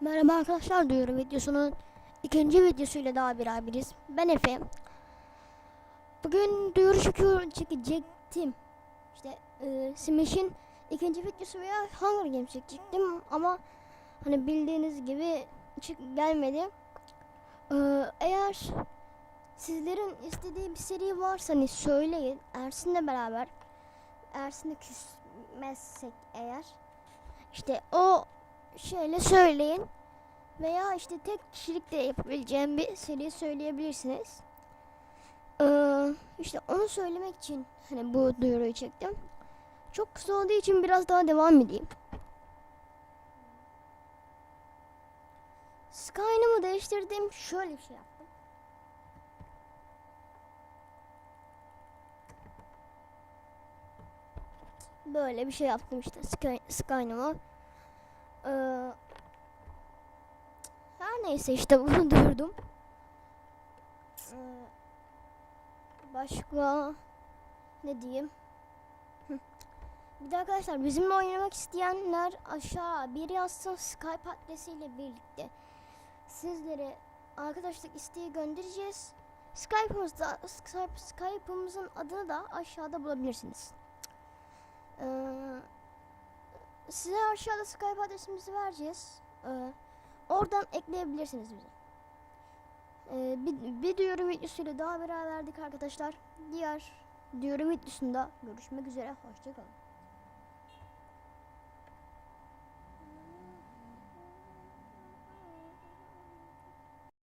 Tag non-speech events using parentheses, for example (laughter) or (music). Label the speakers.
Speaker 1: Merhaba arkadaşlar diyorum videosunun ikinci videosuyla daha beraberiz. Ben Efe. Bugün duyuru çekiyor, çekecektim. İşte e, Smash'in ikinci videosu veya Hunger Games çekecektim ama hani bildiğiniz gibi çık gelmedi. E, eğer sizlerin istediği bir seri varsa hani söyleyin. Ersin'le beraber Ersin'e küsmezsek eğer işte o şöyle söyleyin veya işte tek kişilik de yapabileceğim bir seri söyleyebilirsiniz. Ee, işte onu söylemek için hani bu duyuruyu çektim. Çok kısa olduğu için biraz daha devam edeyim. Skyline'ımı değiştirdim. Şöyle bir şey yaptım. Böyle bir şey yaptım işte Sky, Skyline'ıma. Ee, her neyse işte (laughs) bunu durdum. Ee, başka ne diyeyim? Bir de arkadaşlar bizimle oynamak isteyenler aşağı bir yazsın Skype adresiyle birlikte sizlere arkadaşlık isteği göndereceğiz. Skype'ımızda Skype, Skype'ımızın adını da aşağıda bulabilirsiniz. Ee, size aşağıda Skype adresimizi vereceğiz. Ee, oradan ekleyebilirsiniz bizi. Ee, bir, bir duyuru videosuyla daha beraberdik arkadaşlar. Diğer duyuru videosunda görüşmek üzere. Hoşçakalın.